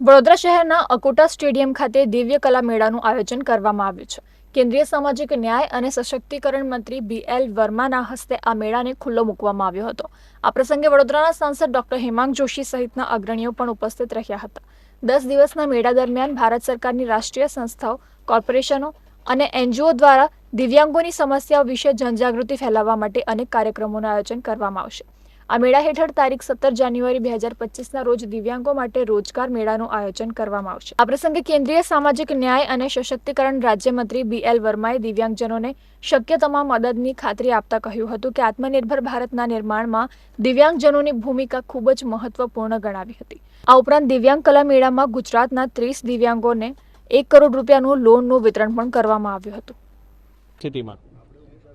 વડોદરા શહેરના અકોટા સ્ટેડિયમ ખાતે દિવ્ય કલા મેળાનું આયોજન કરવામાં આવ્યું છે. કેન્દ્રીય સામાજિક ન્યાય અને સશક્તિકરણ મંત્રી બી એલ વર્માના હસ્તે આ મેળાને ખુલ્લો મૂકવામાં આવ્યો હતો. આ પ્રસંગે વડોદરાના સાંસદ ડોક્ટર હેમાંગ જોશી સહિતના અગ્રણીઓ પણ ઉપસ્થિત રહ્યા હતા. દસ દિવસના મેળા દરમિયાન ભારત સરકારની રાષ્ટ્રીય સંસ્થાઓ, કોર્પોરેશનો અને એનજીઓ દ્વારા દિવ્યાંગોની સમસ્યાઓ વિશે જનજાગૃતિ ફેલાવવા માટે અનેક કાર્યક્રમોનું આયોજન કરવામાં આવશે. આ મેળા હેઠળ તારીખ સત્તર જાન્યુઆરી બે હજાર પચીસના રોજ દિવ્યાંગો માટે રોજગાર મેળાનું આયોજન કરવામાં આવશે. આ પ્રસંગે કેન્દ્રીય સામાજિક ન્યાય અને સશક્તિકરણ રાજ્યમંત્રી બી એલ વર્માએ દિવ્યાંગજનોને શક્ય તમામ મદદની ખાતરી આપતા કહ્યું હતું કે આત્મનિર્ભર ભારતના નિર્માણમાં દિવ્યાંગજનોની ભૂમિકા ખૂબ જ મહત્વપૂર્ણ ગણાવી હતી. આ ઉપરાંત દિવ્યાંગ કલા મેળામાં ગુજરાતના ત્રીસ દિવ્યાંગોને એક કરોડ રૂપિયાનું લોનનું વિતરણ પણ કરવામાં આવ્યું હતું. સ્થિતિમાં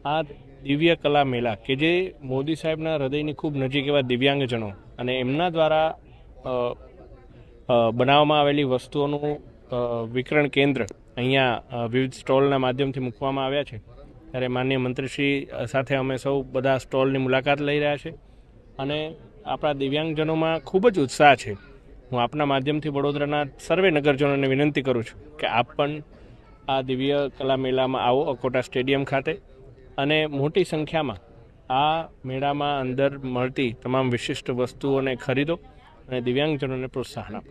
આ દિવ્ય કલા મેળા કે જે મોદી સાહેબના હૃદયની ખૂબ નજીક એવા દિવ્યાંગજનો અને એમના દ્વારા બનાવવામાં આવેલી વસ્તુઓનું વિકરણ કેન્દ્ર અહીંયા વિવિધ સ્ટોલના માધ્યમથી મૂકવામાં આવ્યા છે. ત્યારે માન્ય મંત્રીશ્રી સાથે અમે સૌ બધા સ્ટોલની મુલાકાત લઈ રહ્યા છે અને આપણા દિવ્યાંગજનોમાં ખૂબ જ ઉત્સાહ છે. હું આપના માધ્યમથી વડોદરાના સર્વે નગરજનોને વિનંતી કરું છું કે આપ પણ આ દિવ્ય કલા મેળામાં આવો અકોટા સ્ટેડિયમ ખાતે અને મોટી સંખ્યામાં આ મેળામાં અંદર મળતી તમામ વિશિષ્ટ વસ્તુઓને ખરીદો અને દિવ્યાંગજનોને પ્રોત્સાહન આપો.